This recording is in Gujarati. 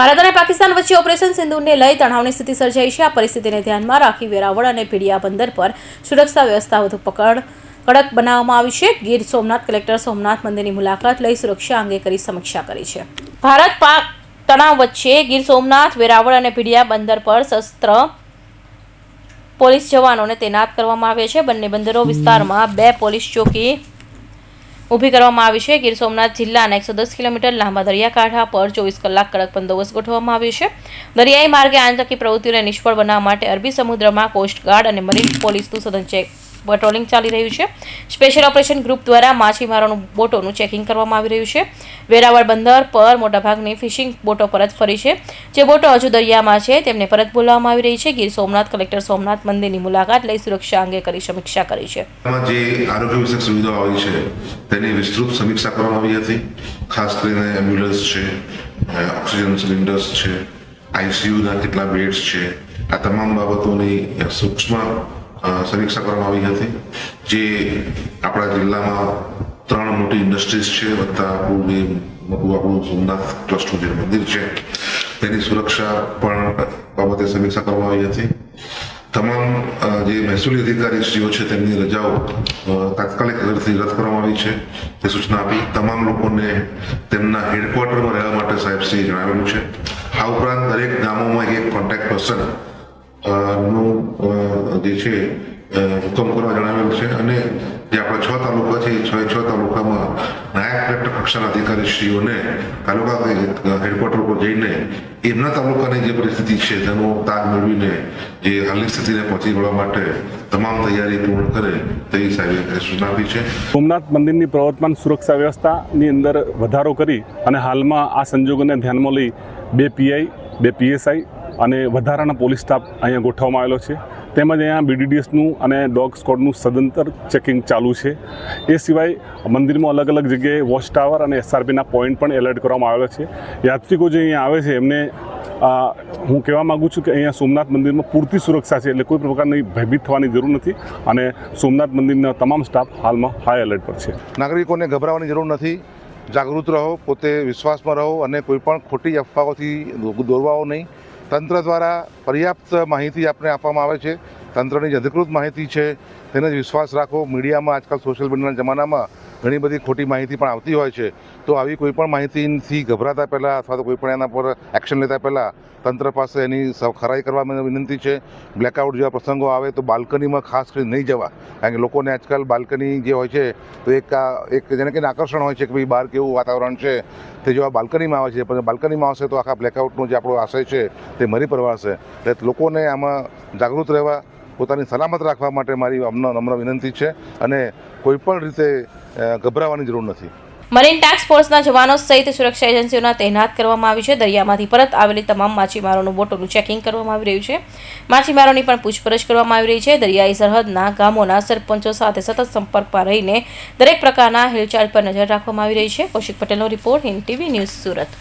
ભારત અને પાકિસ્તાન વચ્ચે ઓપરેશન સિંધુને લઈ તણાવની સ્થિતિ સર્જાઈ છે. આ પરિસ્થિતિને ધ્યાનમાં રાખી વેરાવળ અને ભીડિયા બંદર પર સુરક્ષા વ્યવસ્થા વધુ પકડ કડક બનાવવામાં આવી છે. ગીર સોમનાથ કલેક્ટર સોમનાથ મંદિરની મુલાકાત લઈ સુરક્ષા અંગે કરી સમીક્ષા કરી છે. ભારત પાક તણાવ વચ્ચે ગીર સોમનાથ, વેરાવળ અને ભીડિયા બંદર પર શસ્ત્ર પોલીસ જવાનોને તૈનાત કરવામાં આવ્યા છે. બંને બંદરો વિસ્તારમાં બે પોલીસ ચોકી ઊભી કરવામાં આવી છે. ગીર સોમનાથ જિલ્લાના એકસો દસ કિલોમીટર લાંબા દરિયાકાંઠા પર ચોવીસ કલાક કડક બંદોબસ્ત ગોઠવવામાં આવ્યો છે. દરિયાઈ માર્ગે આંતકી પ્રવૃત્તિઓને નિષ્ફળ બનાવવા માટે અરબી સમુદ્રમાં કોસ્ટગાર્ડ અને મરીન પોલીસનું સઘન ચેક પેટ્રોલિંગ ચાલી રહ્યું છે. સ્પેશિયલ ઓપરેશન ગ્રુપ દ્વારા માછીમારોનું બોટોનું ચેકિંગ કરવામાં આવી રહ્યું છે. વેરાવળ બંદર પર મોટાભાગની ફિશિંગ બોટો પરત ફરી છે. જે બોટો હજુ દરિયામાં છે, તેમને પરત બોલાવવામાં આવી રહી છે. ગીર સોમનાથ કલેક્ટર સોમનાથ મંદિરની મુલાકાત લઈ સુરક્ષા અંગે કરી સમીક્ષા કરી છે. જે આરોગ્ય વિષયક સુવિધાઓ આવી છે, તેની વિસ્તૃત સમીક્ષા કરવામાં આવી હતી. ખાસ કરીને એમ્બ્યુલન્સ છે ઓક્સિજન સિલિન્ડર્સ છે આઈસીયુના કેટલા બેડ્સ છે, આ તમામ બાબતોની સૂક્ષ્મ સમીક્ષા કરવામાં આવી હતી જે આપણા જિલ્લામાં ત્રણ મોટી ઇન્ડસ્ટ્રીઝ છે, વત્તા આપણું જે મોટું આપણું સોમનાથ ટ્રસ્ટનું જે મંદિર છે, તેની સુરક્ષા પણ બાબતે સમીક્ષા કરવામાં આવી હતી. તમામ જે મહેસૂલી અધિકારીશ્રીઓ છે, તેમની રજાઓ તાત્કાલિક રદ કરવામાં આવી છે, તે સૂચના આપી. તમામ લોકોને તેમના હેડક્વાર્ટરમાં રહેવા માટે સાહેબશ્રીએ જણાવેલું છે. આ ઉપરાંત દરેક ગામોમાં એક કોન્ટેક્ટ પર્સન નું જે છે હુકમ કરવા જણાવેલું છે અને જે આપણા છ તાલુકા છે, છ છ તાલુકામાં નાયબ કલેક્ટર કક્ષાના અધિકારીશ્રીઓને તાલુકા હેડક્વાર્ટર પર જઈને એમના તાલુકાની જે પરિસ્થિતિ છે તેનો તાગ મેળવીને જે હાલની સ્થિતિને પહોંચી વળવા માટે તમામ તૈયારી પૂર્ણ કરે તેવી સાહેબે સૂચના આપી છે. સોમનાથ મંદિરની પ્રવર્તમાન સુરક્ષા વ્યવસ્થાની અંદર વધારો કરી અને હાલમાં આ સંજોગોને ધ્યાનમાં લઈ બે પીઆઈ, બે પીએસઆઈ અને વધારાના પોલીસ સ્ટાફ અહીંયા ગોઠવવામાં આવેલો છે. તેમજ અહીંયા બીડીડીએસનું અને ડોગ સ્કોડનું સદંતર ચેકિંગ ચાલુ છે. એ સિવાય મંદિરમાં અલગ અલગ જગ્યાએ વોચ ટાવર અને એસઆરપીના પોઈન્ટ પણ એલર્ટ કરવામાં આવેલા છે. યાત્રિકો જે અહીંયા આવે છે, એમને હું કહેવા માગું છું કે અહીંયા સોમનાથ મંદિરમાં પૂરતી સુરક્ષા છે એટલે કોઈ પ્રકારની ભયભીત થવાની જરૂર નથી અને સોમનાથ મંદિરના તમામ સ્ટાફ હાલમાં હાઈ એલર્ટ પર છે. નાગરિકોને ગભરાવાની જરૂર નથી. જાગૃત રહો, પોતે વિશ્વાસમાં રહો અને કોઈ પણ ખોટી અફવાઓથી દોરવાઓ નહીં. તંત્ર દ્વારા પર્યાપ્ત માહિતી આપને આપવામાં આવે છે. તંત્રની જે અધિકૃત માહિતી છે. તેને જ વિશ્વાસ રાખો, મીડિયામાં આજકાલ સોશિયલ મીડિયાના જમાનામાં ઘણી બધી ખોટી માહિતી પણ આવતી હોય છે. તો આવી કોઈ પણ માહિતીથી ગભરાતા પહેલાં અથવા તો કોઈ પણ એના પર એક્શન લેતા પહેલાં તંત્ર પાસે એની ખરાઈ કરવા મને, વિનંતી છે. બ્લેકઆઉટ જેવા પ્રસંગો આવે તો બાલ્કનીમાં ખાસ કરીને નહીં જવા. કારણ કે લોકોને આજકાલ બાલ્કની જે હોય છે, તો એક એક જેને કે આકર્ષણ હોય છે કે ભાઈ બહાર કેવું વાતાવરણ છે, તે જો આ બાલ્કનીમાં આવે છે. પણ બાલ્કનીમાં આવશે તો આખા બ્લેકઆઉટનો જે આપણો આશય છે, તે મરી પરવાશે. એટલે લોકોને આમાં જાગૃત રહેવા પોતાની સલામત રાખવા માટે મારી અમને નમ્ર વિનંતી છે અને કોઈ પણ રીતે ગભરાવાની જરૂર નથી. મરીન ટાસ્ક ફોર્સના જવાનો સહિત સુરક્ષા એજન્સીઓના તૈનાત કરવામાં આવી છે. દરિયામાંથી પરત આવેલી તમામ માછીમારોનું બોટોનું ચેકિંગ કરવામાં આવી રહ્યું છે. માછીમારોની પણ પૂછપરછ કરવામાં આવી રહી છે. દરિયાઈ સરહદના ગામોના સરપંચો સાથે સતત સંપર્કમાં રહીને દરેક પ્રકારના હિલચાલ પર નજર રાખવામાં આવી રહી છે. કૌશિક પટેલનો report Hind TV news Surat.